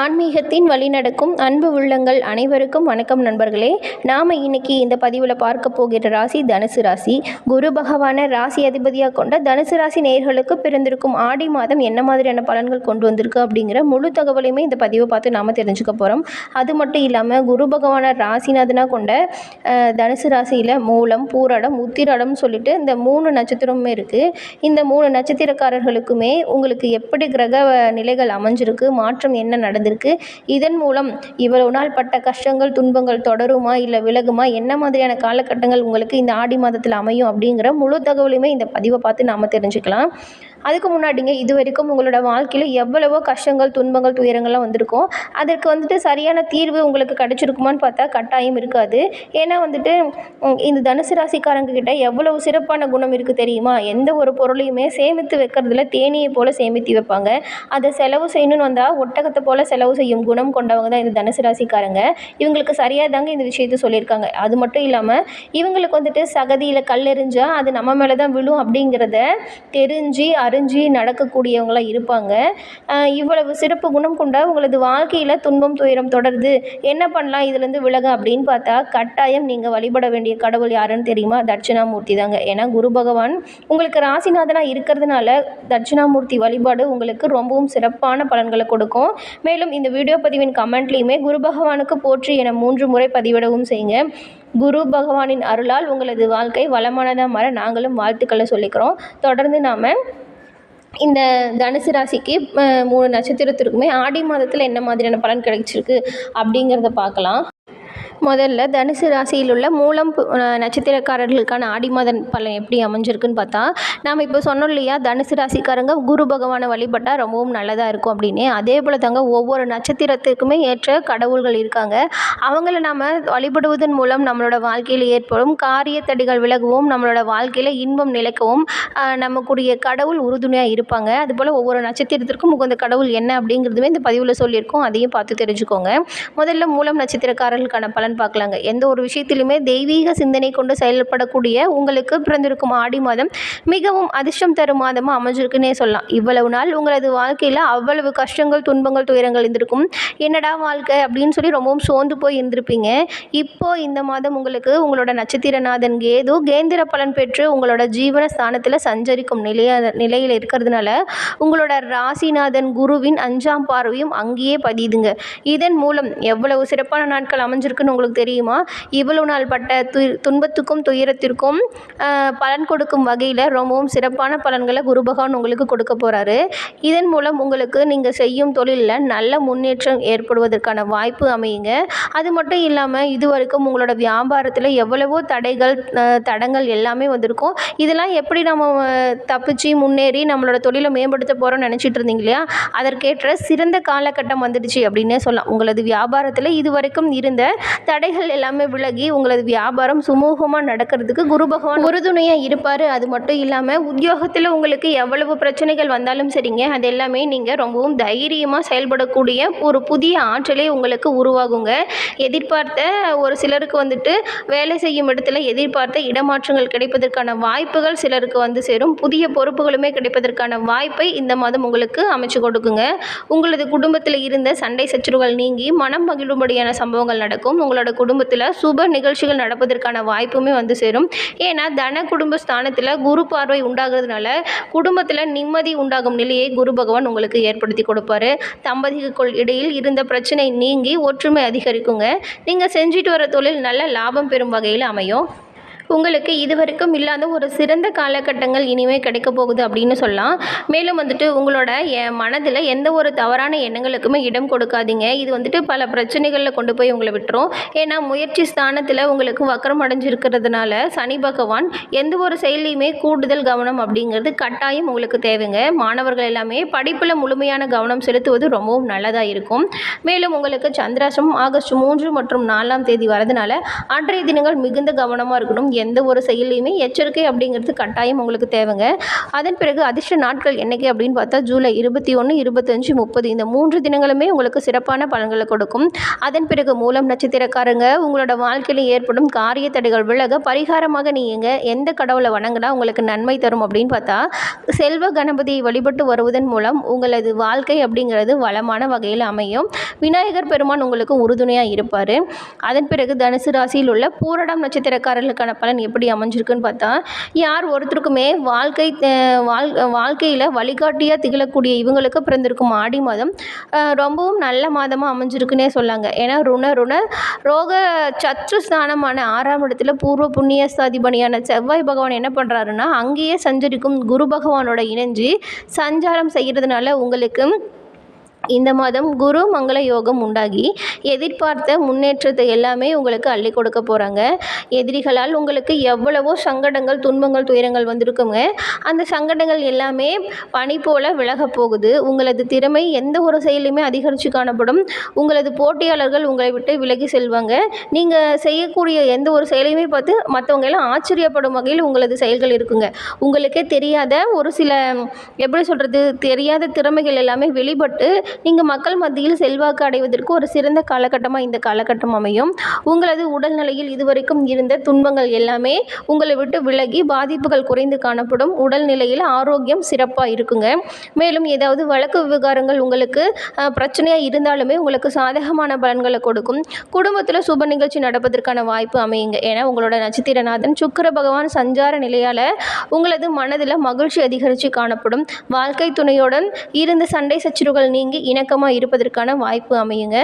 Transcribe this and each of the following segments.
ஆன்மீகத்தின் வழிநடக்கும் அன்பு உள்ளங்கள் அனைவருக்கும் வணக்கம் நண்பர்களே. நாம் இன்னைக்கு இந்த பதிவில் பார்க்க போகிற ராசி தனுசு ராசி. குரு பகவான ராசி அதிபதியாக கொண்ட தனுசு ராசி நேர்களுக்கு பிறந்திருக்கும் ஆடி மாதம் என்ன மாதிரியான பலன்கள் கொண்டு வந்திருக்கு அப்படிங்கிற முழு தகவலையுமே இந்த பதிவை பார்த்து நாம் தெரிஞ்சுக்க போகிறோம் அது மட்டும் இல்லாமல் குரு பகவான ராசிநாதனாக கொண்ட தனுசு ராசியில் மூலம் பூரடம் உத்திரடம்னு சொல்லிட்டு இந்த மூணு நட்சத்திரமுமே இருக்குது இந்த மூணு நட்சத்திரக்காரர்களுக்குமே உங்களுக்கு எப்படி கிரக நிலைகள் அமைஞ்சிருக்கு மாற்றம் என்ன நடந்திருக்கு இதன் மூலம் இவ்வளவு நாள் பட்ட கஷ்டங்கள் துன்பங்கள் தொடருமா இல்லை விலகுமா? என்ன மாதிரியான காலகட்டங்கள் உங்களுக்கு இந்த ஆடி மாதத்தில் அமையும் அப்படிங்கிற முழு தகவலையுமே இந்த பதிவை பார்த்து நாம் தெரிஞ்சுக்கலாம். அதுக்கு முன்னாடிங்க இது வரைக்கும் உங்களோட வாழ்க்கையில் எவ்வளவோ கஷ்டங்கள் துன்பங்கள் துயரங்கள்லாம் வந்திருக்கும். அதற்கு வந்துட்டு சரியான தீர்வு உங்களுக்கு கிடச்சிருக்குமான்னு பார்த்தா கட்டாயம் இருக்காது. ஏன்னா வந்துட்டு இந்த தனுசு ராசிக்காரங்க கிட்ட எவ்வளவு சிறப்பான குணம் இருக்குது தெரியுமா? எந்த ஒரு பொருளையுமே சேமித்து வைக்கிறதுல தேனியை போல் சேமித்து வைப்பாங்க. அதை செலவு செய்யணும்னு வந்தால் ஒட்டகத்தை போல் செலவு செய்யும் குணம் கொண்டவங்க தான் இந்த தனுசு ராசிக்காரங்க. இவங்களுக்கு சரியாக தாங்க இந்த விஷயத்த சொல்லியிருக்காங்க. அது மட்டும் இல்லாமல் இவங்களுக்கு வந்துட்டு சகதியில் கல் எறிஞ்சால் அது நம்ம மேலே தான் விழும் அப்படிங்கிறத தெரிஞ்சு அறிஞ்சு நடக்கக்கூடியவங்களாம் இருப்பாங்க. இவ்வளவு சிறப்பு குணம் கொண்ட உங்களது வாழ்க்கையில் துன்பம் துயரம் தொடருது. என்ன பண்ணலாம் இதுலேருந்து விலக அப்படின்னு பார்த்தா கட்டாயம் நீங்கள் வழிபட வேண்டிய கடவுள் யாருன்னு தெரியுமா? தட்சிணாமூர்த்தி தாங்க. ஏன்னா குரு பகவான் உங்களுக்கு ராசிநாதனாக இருக்கிறதுனால தட்சிணாமூர்த்தி வழிபாடு உங்களுக்கு ரொம்பவும் சிறப்பான பலன்களை கொடுக்கும். மேலும் இந்த வீடியோ பதிவின் கமெண்ட்லேயுமே குரு பகவானுக்கு போற்றி என மூன்று முறை பதிவிடவும் செய்யுங்க. குரு பகவானின் அருளால் உங்களது வாழ்க்கை வளமானதாக மாற நாங்களும் வாழ்த்துக்களை சொல்லிக்கிறோம். தொடர்ந்து நாம் இந்த தனுசு ராசிக்கு மூணு நட்சத்திரத்திற்குமே ஆடி மாதத்தில் என்ன மாதிரியான பலன் கிடைச்சிருக்கு அப்படிங்கிறத பார்க்கலாம். முதல்ல தனுசு ராசியில் உள்ள மூலம் பு- நட்சத்திரக்காரர்களுக்கான ஆடி மாதம் பலன் எப்படி அமைஞ்சிருக்குன்னு பார்த்தா நாம் இப்போ சொன்னோம் இல்லையா தனுசு ராசிக்காரங்க குரு பகவானை வழிபட்டால் ரொம்பவும் நல்லதாக இருக்கும் அப்படின்னு. அதே போல் தாங்க ஒவ்வொரு நட்சத்திரத்துக்குமே ஏற்ற கடவுள்கள் இருக்காங்க. அவங்கள நாம் வழிபடுவதன் மூலம் நம்மளோட வாழ்க்கையில் ஏற்படும் காரிய தடிகள் விலகவும் நம்மளோட வாழ்க்கையில் இன்பம் நிலைக்கவும் நம்மக்கூடிய கடவுள் உறுதுணையாக இருப்பாங்க. அதுபோல் ஒவ்வொரு நட்சத்திரத்திற்கும் உகந்த கடவுள் என்ன அப்படிங்கிறதுமே இந்த பதிவில் சொல்லியிருக்கோம். அதையும் பார்த்து தெரிஞ்சுக்கோங்க. முதல்ல மூலம் நட்சத்திரக்காரர்களுக்கான பலன் பார்க்கலாங்க. எந்த ஒரு விஷயத்திலுமே தெய்வீக சிந்தனை கொண்டு செயல்படக்கூடிய உங்களுக்கு பிறந்திருக்கும் ஆடி மாதம் மிகவும் அதிர்ஷ்டம் தரும் மாதமாக அமைஞ்சிருக்குன்னே சொல்லலாம். இவ்வளவு நாள் உங்களது வாழ்க்கையில் அவ்வளவு கஷ்டங்கள் துன்பங்கள் துயரங்கள் இருந்திருக்கும். என்னடா வாழ்க்கை அப்படின்னு சொல்லி ரொம்பவும் சோர்ந்து போய் இருந்திருப்பீங்க. இப்போ இந்த மாதம் உங்களுக்கு உங்களோட நட்சத்திரநாதன் கேது கேந்திர பலன் பெற்று உங்களோட ஜீவன ஸ்தானத்தில் சஞ்சரிக்கும் நிலைய நிலையில் இருக்கிறதுனால உங்களோட ராசிநாதன் குருவின் அஞ்சாம் பார்வையும் அங்கேயே பதியுதுங்க. இதன் மூலம் எவ்வளவு சிறப்பான நாட்கள் அமைஞ்சிருக்குன்னு உங்களுக்கு தெரியுமா? இவ்வளவு நாள் பட்ட து துன்பத்துக்கும் துயரத்திற்கும் பலன் கொடுக்கும் வகையில் ரொம்பவும் சிறப்பான பலன்களை குரு பகவான் உங்களுக்கு கொடுக்க போகிறாரு இதன் மூலம் உங்களுக்கு நீங்கள் செய்யும் தொழிலில் நல்ல முன்னேற்றம் ஏற்படுவதற்கான வாய்ப்பு அமையுங்க. அது மட்டும் இல்லாமல் இது வரைக்கும் உங்களோட வியாபாரத்தில் எவ்வளவோ தடைகள் தடங்கள் எல்லாமே வந்திருக்கும். இதெல்லாம் எப்படி நம்ம தப்பிச்சு முன்னேறி நம்மளோட தொழிலை மேம்படுத்த போகிறோம்னு நினச்சிட்டு இருந்தீங்க இல்லையா? அதற்கேற்ற சிறந்த காலகட்டம் வந்துடுச்சு அப்படின்னே சொல்லலாம். உங்களது வியாபாரத்தில் இது வரைக்கும் இருந்த தடைகள் எல்லாமே விலகி உங்களது வியாபாரம் சுமூகமாக நடக்கிறதுக்கு குரு பகவான் உறுதுணையாக இருப்பார். அது மட்டும் இல்லாமல் உத்தியோகத்தில் உங்களுக்கு எவ்வளவு பிரச்சனைகள் வந்தாலும் சரிங்க. அது எல்லாமே நீங்கள் ரொம்பவும் தைரியமாக செயல்படக்கூடிய ஒரு புதிய ஆற்றலே உங்களுக்கு உருவாகுங்க. எதிர்பார்த்த ஒரு சிலருக்கு வந்துட்டு வேலை செய்யும் இடத்துல எதிர்பார்த்த இடமாற்றங்கள் கிடைப்பதற்கான வாய்ப்புகள் சிலருக்கு வந்து சேரும். புதிய பொறுப்புகளுமே கிடைப்பதற்கான வாய்ப்பை இந்த மாதம் உங்களுக்கு அமைச்சு கொடுக்குங்க. உங்களது குடும்பத்தில் இருந்த சண்டை சச்சரவுகள் நீங்கி மனம் மகிழும்படியான சம்பவங்கள் நடக்கும். உங்களோட குடும்பத்தில் சுப நிகழ்ச்சிகள் நடப்பதற்கான வாய்ப்புமே வந்து சேரும். ஏன்னா தன குடும்ப ஸ்தானத்தில் குரு பார்வை உண்டாகிறதுனால குடும்பத்தில் நிம்மதி உண்டாகும் நிலையை குரு பகவான் உங்களுக்கு ஏற்படுத்தி கொடுப்பாரு. தம்பதிகளுக்குள் இடையில் இருந்த பிரச்சனை நீங்கி ஒற்றுமை அதிகரிக்குங்க. நீங்கள் செஞ்சுட்டு வர தொழில் நல்ல லாபம் பெறும் வகையில் அமையும். உங்களுக்கு இதுவரைக்கும் இல்லாத ஒரு சிறந்த காலகட்டங்கள் இனிமே கிடைக்க போகுது அப்படின்னு சொல்லலாம். மேலும் வந்துட்டு உங்களோட என் மனதில் எந்த ஒரு தவறான எண்ணங்களுக்குமே இடம் கொடுக்காதீங்க. இது வந்துட்டு பல பிரச்சனைகளில் கொண்டு போய் உங்களை விட்டுரும். ஏன்னா முயற்சி ஸ்தானத்தில் உங்களுக்கு வக்கரம் அடைஞ்சிருக்கிறதுனால சனி பகவான் எந்த ஒரு செயலையுமே கூடுதல் கவனம் அப்படிங்கிறது கட்டாயம் உங்களுக்கு தேவைங்க. மாணவர்கள் எல்லாமே படிப்பில் முழுமையான கவனம் செலுத்துவது ரொம்பவும் நல்லதாக இருக்கும். மேலும் உங்களுக்கு சந்திராசம் ஆகஸ்ட் மூன்று மற்றும் நாலாம் தேதி வரதுனால அன்றைய தினங்கள் மிகுந்த கவனமாக இருக்கணும். எந்த ஒரு செயலையுமே எச்சரிக்கை அப்படிங்கிறது கட்டாயம் உங்களுக்கு தேவைங்க. அதன் பிறகு அதிர்ஷ்ட நாட்கள் என்றைக்கு அப்படின்னு பார்த்தா ஜூலை இருபத்தி ஒன்று இருபத்தஞ்சு முப்பது. இந்த மூன்று தினங்களுமே உங்களுக்கு சிறப்பான பலன்களை கொடுக்கும். அதன் பிறகு மூலம் நட்சத்திரக்காரங்க உங்களோட வாழ்க்கையில் ஏற்படும் காரிய தடைகள் விலக பரிகாரமாக நீங்கள் எந்த கடவுளை வணங்கினா உங்களுக்கு நன்மை தரும் அப்படின்னு பார்த்தா செல்வ கணபதியை வழிபட்டு வருவதன் மூலம் உங்களது வாழ்க்கை அப்படிங்கிறது வளமான வகையில் அமையும். விநாயகர் பெருமான் உங்களுக்கு உறுதுணையாக இருப்பார். அதன் பிறகு தனுசு ராசியில் உள்ள பூரடம் நட்சத்திரக்காரர்களுக்கான பலன் எப்படி அமைஞ்சிருக்குன்னு பார்த்தா யார் ஒருத்தருக்குமே வாழ்க்கை வாழ் வாழ்க்கையில் வழிகாட்டியாக திகழக்கூடிய இவங்களுக்கு பிறந்திருக்கும் ஆடி மாதம் ரொம்பவும் நல்ல மாதமாக அமைஞ்சிருக்குன்னே சொல்லாங்க. ஏன்னா ருண ருண ரோக சத்ரு ஸ்தானமான ஆறாம் இடத்துல பூர்வ புண்ணியஸ்தாதிபதியான செவ்வாய் பகவான் என்ன பண்ணுறாருன்னா அங்கேயே சஞ்சரிக்கும் குரு பகவானோட இணைஞ்சு சஞ்சாரம் செய்கிறதுனால உங்களுக்கு இந்த மாதம் குரு மங்கள யோகம் உண்டாகி எதிர்பார்த்த முன்னேற்றத்தை எல்லாமே உங்களுக்கு அள்ளி கொடுக்க போகிறாங்க எதிரிகளால் உங்களுக்கு எவ்வளவோ சங்கடங்கள் துன்பங்கள் துயரங்கள் வந்திருக்குங்க. அந்த சங்கடங்கள் எல்லாமே பனி போல விலகப் போகுது. உங்களது திறமை எந்த ஒரு செயலையுமே அதிகரித்து காணப்படும். உங்களது போட்டியாளர்கள் உங்களை விட்டு விலகி செல்வாங்க. நீங்கள் செய்யக்கூடிய எந்த ஒரு செயலையுமே பார்த்து மற்றவங்க எல்லாம் ஆச்சரியப்படும் வகையில் உங்களது செயல்கள் இருக்குங்க. உங்களுக்கே தெரியாத ஒரு சில எப்படி சொல்கிறது தெரியாத திறமைகள் எல்லாமே வெளிப்பட்டு நீங்கள் மக்கள் மத்தியில் செல்வாக்கு அடைவதற்கு ஒரு சிறந்த காலகட்டமாக இந்த காலகட்டம் அமையும். உங்களது உடல்நிலையில் இதுவரைக்கும் இருந்த துன்பங்கள் எல்லாமே உங்களை விட்டு விலகி பாதிப்புகள் குறைந்து காணப்படும். உடல்நிலையில் ஆரோக்கியம் சிறப்பாக இருக்குங்க. மேலும் ஏதாவது வழக்கு விவகாரங்கள் உங்களுக்கு பிரச்சனையாக இருந்தாலுமே உங்களுக்கு சாதகமான பலன்களை கொடுக்கும். குடும்பத்தில் சுப நிகழ்ச்சி நடப்பதற்கான வாய்ப்பு அமையுங்க. ஏன்னா உங்களோட நட்சத்திரநாதன் சுக்கிர பகவான் சஞ்சார நிலையால் உங்களது மனதில் மகிழ்ச்சி அதிகரித்து காணப்படும். வாழ்க்கை துணையுடன் இருந்த சண்டை சச்சரவுகள் நீங்கி இணக்கமாக இருப்பதற்கான வாய்ப்பு அமையுங்க.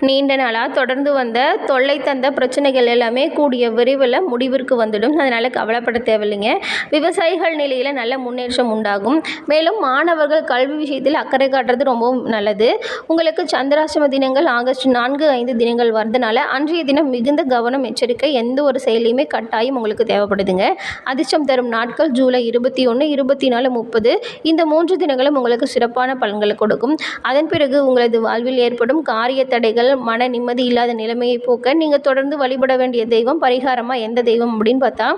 நீண்ட நாளாக தொடர்ந்து வந்த தொல்லை தந்த பிரச்சனைகள் எல்லாமே கூடிய விரைவில் முடிவிற்கு வந்துடும். அதனால் கவலைப்பட தேவையில்லைங்க. விவசாயிகள் நிலையில் நல்ல முன்னேற்றம் உண்டாகும். மேலும் மாணவர்கள் கல்வி விஷயத்தில் அக்கறை காட்டுறது ரொம்பவும் நல்லது. உங்களுக்கு சந்திராசிரம தினங்கள் ஆகஸ்ட் நான்கு ஐந்து தினங்கள் வரதுனால அன்றைய தினம் மிகுந்த கவனம் எச்சரிக்கை எந்த ஒரு செயலையுமே கட்டாயம் உங்களுக்கு தேவைப்படுதுங்க. அதிர்ஷ்டம் தரும் நாட்கள் ஜூலை இருபத்தி ஒன்று இருபத்தி நாலு முப்பது. இந்த மூன்று தினங்களும் உங்களுக்கு சிறப்பான பலன்களை கொடுக்கும். அதன் பிறகு உங்களது வாழ்வில் ஏற்படும் காரிய தடைகள் மன நிம்மதி இல்லாத நிலைமையை போக்க நீங்கள் தொடர்ந்து வழிபட வேண்டிய தெய்வம் பரிகாரமாக எந்த தெய்வம் அப்படின்னு பார்த்தா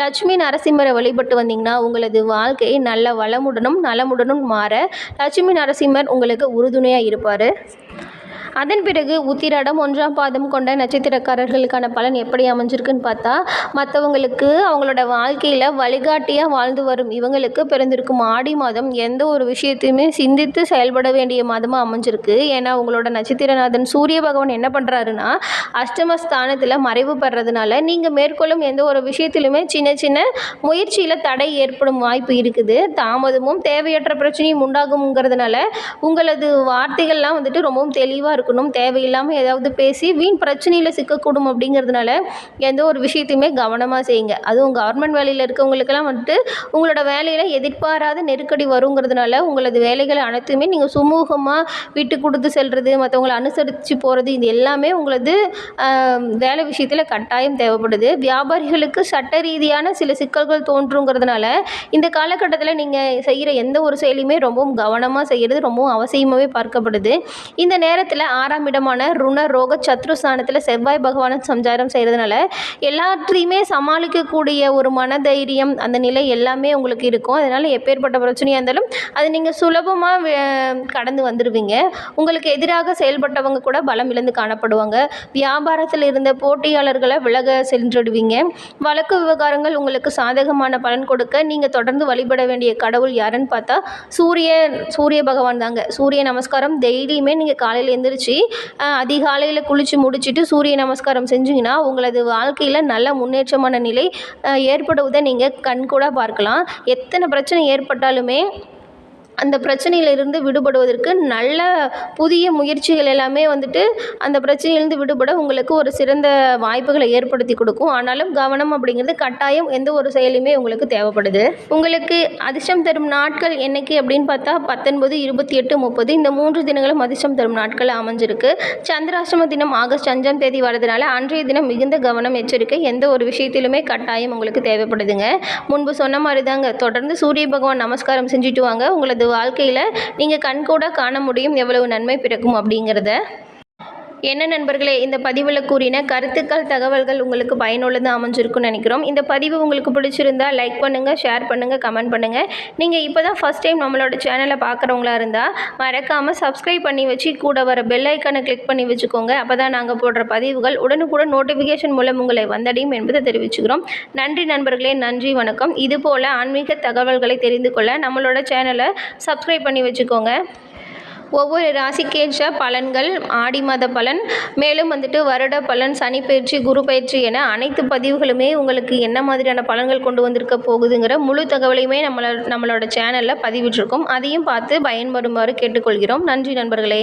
லட்சுமி நரசிம்மரை வழிபட்டு வந்தீங்கன்னா உங்களது வாழ்க்கை நல்ல வளமுடனும் நலமுடனும் மாற லட்சுமி நரசிம்மர் உங்களுக்கு உறுதுணையாக இருப்பார். அதன் பிறகு உத்திராடம் ஒன்றாம் பாதம் கொண்ட நட்சத்திரக்காரர்களுக்கான பலன் எப்படி அமைஞ்சிருக்குன்னு பார்த்தா மற்றவங்களுக்கு அவங்களோட வாழ்க்கையில் வழிகாட்டியாக வாழ்ந்து வரும் இவங்களுக்கு பிறந்திருக்கும் ஆடி மாதம் எந்த ஒரு விஷயத்தையுமே சிந்தித்து செயல்பட வேண்டிய மாதமாக அமைஞ்சிருக்கு. ஏன்னா உங்களோட நட்சத்திரநாதன் சூரிய பகவான் என்ன பண்ணுறாருன்னா அஷ்டமஸ்தானத்தில் மறைவு பெறதுனால நீங்கள் மேற்கொள்ளும் எந்த ஒரு விஷயத்திலுமே சின்ன சின்ன முயற்சியில் தடை ஏற்படும் வாய்ப்பு இருக்குது. தாமதமும் தேவையற்ற பிரச்சனையும் உண்டாகுங்கிறதுனால உங்களது வார்த்தைகள்லாம் வந்துட்டு ரொம்பவும் தெளிவாக இருக்கும். இருக்கணும் தேவையில்லாமல் ஏதாவது பேசி வீண் பிரச்சனையில் சிக்கக்கூடும் அப்படிங்கிறதுனால எந்த ஒரு விஷயத்தையுமே கவனமாக செய்யுங்க. அதுவும் கவர்மெண்ட் வேலையில் இருக்கவங்களுக்கெல்லாம் வந்துட்டு உங்களோட வேலையில் எதிர்பாராத நெருக்கடி வருங்கிறதுனால உங்களது வேலைகளை அனைத்துமே நீங்கள் சுமூகமாக விட்டு கொடுத்து செல்வது மற்றவங்களை அனுசரித்து போகிறது இது எல்லாமே உங்களது வேலை விஷயத்தில் கட்டாயம் தேவைப்படுது. வியாபாரிகளுக்கு சட்ட ரீதியான சில சிக்கல்கள் தோன்றுங்கிறதுனால இந்த காலகட்டத்தில் நீங்கள் செய்கிற எந்த ஒரு செயலையுமே ரொம்பவும் கவனமாக செய்கிறது ரொம்பவும் அவசியமாகவே பார்க்கப்படுது. இந்த நேரத்தில் ஆறாம் இடமான ருண ரோக சத்ருஸ்தானத்தில் செவ்வாய் பகவானை சஞ்சாரம் செய்கிறதுனால எல்லாத்தையுமே சமாளிக்கக்கூடிய ஒரு மனதைரியம் அந்த நிலை எல்லாமே உங்களுக்கு இருக்கும். அதனால் எப்பேற்பட்ட பிரச்சனையாக இருந்தாலும் அது நீங்கள் சுலபமாக கடந்து வந்துடுவீங்க உங்களுக்கு எதிராக செயல்பட்டவங்க கூட பலம் இழந்து காணப்படுவாங்க. வியாபாரத்தில் இருந்த போட்டியாளர்களை விலக சென்றுடுவீங்க. வழக்கு விவகாரங்கள் உங்களுக்கு சாதகமான பலன் கொடுக்க நீங்கள் தொடர்ந்து வழிபட வேண்டிய கடவுள் யாருன்னு பார்த்தா சூரிய சூரிய பகவான் தாங்க. சூரிய நமஸ்காரம் டெய்லியுமே நீங்கள் காலையில் எழுந்திரிச்சு அஹ், அதிகாலையில் குளித்து முடிச்சுட்டு சூரிய நமஸ்காரம் செஞ்சிங்கன்னா உங்களது வாழ்க்கையில் நல்ல முன்னேற்றமான நிலை ஏற்படுவதை நீங்கள் கண்கூடாக பார்க்கலாம். எத்தனை பிரச்சனை ஏற்பட்டாலுமே அந்த பிரச்சனையிலிருந்து விடுபடுவதற்கு நல்ல புதிய முயற்சிகள் எல்லாமே வந்துட்டு அந்த பிரச்சனையிலிருந்து விடுபட உங்களுக்கு ஒரு சிறந்த வாய்ப்புகளை ஏற்படுத்தி கொடுக்கும். ஆனாலும் கவனம் அப்படிங்கிறது கட்டாயம் எந்த ஒரு செயலுமே உங்களுக்கு தேவைப்படுது. உங்களுக்கு அதிர்ஷ்டம் தரும் நாட்கள் என்னைக்கு அப்படின்னு பார்த்தா பத்தொன்பது இருபத்தி எட்டு முப்பது. இந்த மூன்று தினங்களும் அதிர்ஷ்டம் தரும் நாட்கள் அமைஞ்சிருக்கு. சந்திராஷ்டம தினம் ஆகஸ்ட் அஞ்சாம் தேதி வரதுனால அன்றைய தினம் மிகுந்த கவனம் எச்சரிக்கை எந்த ஒரு விஷயத்திலுமே கட்டாயம் உங்களுக்கு தேவைப்படுதுங்க. முன்பு சொன்ன மாதிரி தாங்க தொடர்ந்து சூரிய பகவான் நமஸ்காரம் செஞ்சுட்டு வாங்க. உங்களது வாழ்க்கையில் நீங்கள் கண்கூட காண முடியும் எவ்வளவு நன்மை பிறக்கும் அப்படிங்கிறத. என்ன நண்பர்களே இந்த பதிவில் கூறின கருத்துக்கள் தகவல்கள் உங்களுக்கு பயனுள்ளதாக அமைஞ்சிருக்கும்னு நினைக்கிறோம். இந்த பதிவு உங்களுக்கு பிடிச்சிருந்தா லைக் பண்ணுங்கள் ஷேர் பண்ணுங்கள் கமெண்ட் பண்ணுங்கள் நீங்கள் இப்போ தான் ஃபஸ்ட் டைம் நம்மளோட சேனலை பார்க்குறவங்களா இருந்தால் மறக்காமல் சப்ஸ்கிரைப் பண்ணி வச்சு கூட வர பெல் ஐக்கானை கிளிக் பண்ணி வச்சுக்கோங்க. அப்போ தான் நாங்கள் போடுற பதிவுகள் உடனுக்குடன் நோட்டிஃபிகேஷன் மூலம் உங்களை வந்தடையும் என்பதை தெரிவிச்சுக்கிறோம். நன்றி நண்பர்களே நன்றி வணக்கம். இதுபோல் ஆன்மீக தகவல்களை தெரிந்து கொள்ள நம்மளோட சேனலை சப்ஸ்கிரைப் பண்ணி வச்சுக்கோங்க. ஒவ்வொரு ராசிக்கேற்ற பலன்கள் ஆடி மாத பலன் மேலும் வந்துட்டு வருட பலன் சனி பயிற்சி குரு பயிற்சி என அனைத்து பதிவுகளுமே உங்களுக்கு என்ன மாதிரியான பலன்கள் கொண்டு வந்திருக்க போகுதுங்கிற முழு தகவலையுமே நம்மளோட நம்மளோட சேனலில் பதிவிட்டிருக்கோம். அதையும் பார்த்து பயன்படுமாறு கேட்டுக்கொள்கிறோம். நன்றி நண்பர்களே.